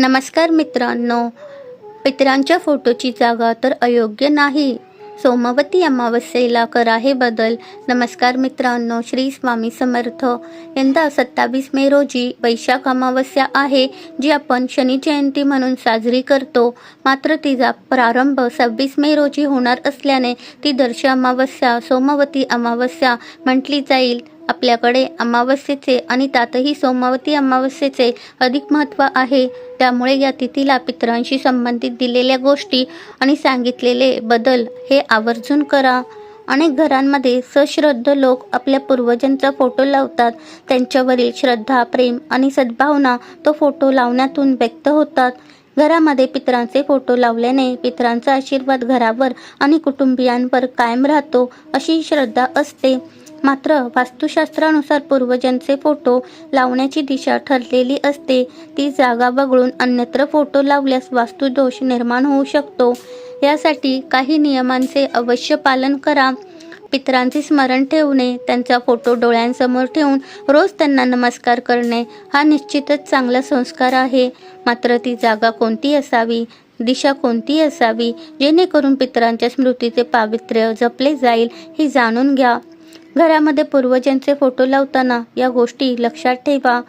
नमस्कार मित्रांनो. पितरांच्या फोटोची जागा तर अयोग्य नाही. सोमवती अमावस्येला करा हे बदल. नमस्कार मित्रांनो श्री स्वामी समर्थ. यंदा सत्तावीस मे रोजी वैशाख अमावस्या आहे जी आपण शनी जयंती म्हणून साजरी करतो. मात्र तिचा प्रारंभ सव्वीस मे रोजी होणार असल्याने ती दर्श अमावस्या सोमवती अमावस्या म्हटली जाईल. आपल्याकडे अमावस्येचे आणि त्यातही सोमावती अमावस्येचे अधिक महत्त्व आहे. त्यामुळे या तिथीला पितरांशी संबंधित दिलेल्या गोष्टी आणि सांगितलेले बदल हे आवर्जून करा. अनेक घरांमध्ये सश्रद्ध लोक आपल्या पूर्वजांचा फोटो लावतात. त्यांच्यावरील श्रद्धा प्रेम आणि सद्भावना तो फोटो लावण्यातून व्यक्त होतात. घरामध्ये पितरांचे फोटो लावल्याने पितरांचा आशीर्वाद घरावर आणि कुटुंबियांवर कायम राहतो अशी श्रद्धा असते. मात्र वास्तुशास्त्रानुसार पूर्वजांचे फोटो लावण्याची दिशा ठरलेली असते. ती जागा वगळून अन्यत्र फोटो लावल्यास वास्तुदोष निर्माण होऊ शकतो. यासाठी काही नियमांचे अवश्य पालन करा. पितरांचे स्मरण ठेवणे त्यांचा फोटो डोळ्यांसमोर ठेवून रोज त्यांना नमस्कार करणे हा निश्चितच चांगला संस्कार आहे. मात्र ती जागा कोणती असावी? दिशा कोणती असावी? जेणेकरून पितरांच्या स्मृतीचे पावित्र्य जपले जाईल हे जाणून घ्या. घरामध्ये पूर्वजांचे फोटो लावताना या गोष्टी लक्षात ठेवा.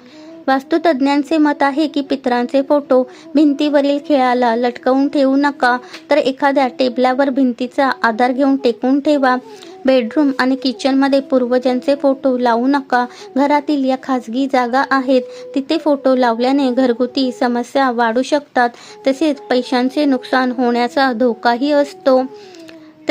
वास्तुतज्ञांचे मत आहे की पितरांचे फोटो भिंतीवरील खेळाला लटकवून ठेवू नका तर एखाद्या टेबलावर भिंतीचा आधार घेऊन टेकून ठेवा. बेडरूम आणि किचनमध्ये पूर्वजांचे फोटो लावू नका. घरातील या खाजगी जागा आहेत तिथे फोटो लावल्याने घरगुती समस्या वाढू शकतात. तसेच पैशांचे नुकसान होण्याचा धोकाही असतो.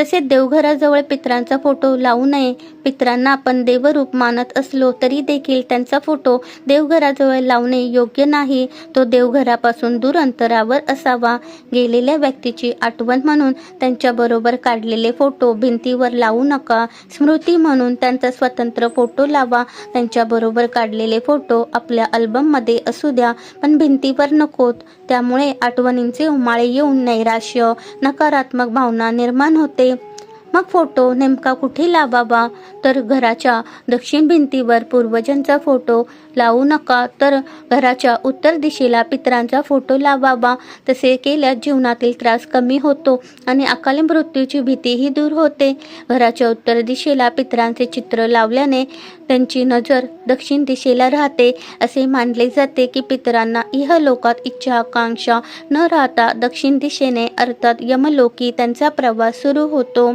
तसेच देवघराजवळ पित्रांचा फोटो लावू नये. पित्रांना आपण देवरूप मानत असलो तरी देखील त्यांचा फोटो देवघराजवळ लावणे योग्य नाही. तो देवघरापासून दूर अंतरावर असावा. गेलेल्या व्यक्तीची आठवण म्हणून त्यांच्याबरोबर काढलेले फोटो भिंतीवर लावू नका. स्मृती म्हणून त्यांचा स्वतंत्र फोटो लावा. त्यांच्याबरोबर काढलेले फोटो आपल्या अल्बममध्ये असू द्या पण भिंतीवर नकोत. त्यामुळे आठवणींचे उमाळे येऊन नैराश्य नकारात्मक भावना निर्माण होते. मग फोटो नेमका कुठे लावावा? तर घराच्या दक्षिण भिंतीवर पूर्वजांचा फोटो लावू नका. तर घराच्या उत्तर दिशेला पितरांचा फोटो लावावा. तसे केल्यास जीवनातील त्रास कमी होतो आणि अकाली मृत्यूची भीतीही दूर होते. घराच्या उत्तर दिशेला पितरांचे चित्र लावल्याने त्यांची नजर दक्षिण दिशेला राहते. असे मानले जाते की पितरांना इहलोकात इच्छा आकांक्षा न राहता दक्षिण दिशेने अर्थात यमलोकी त्यांचा प्रवास सुरू होतो.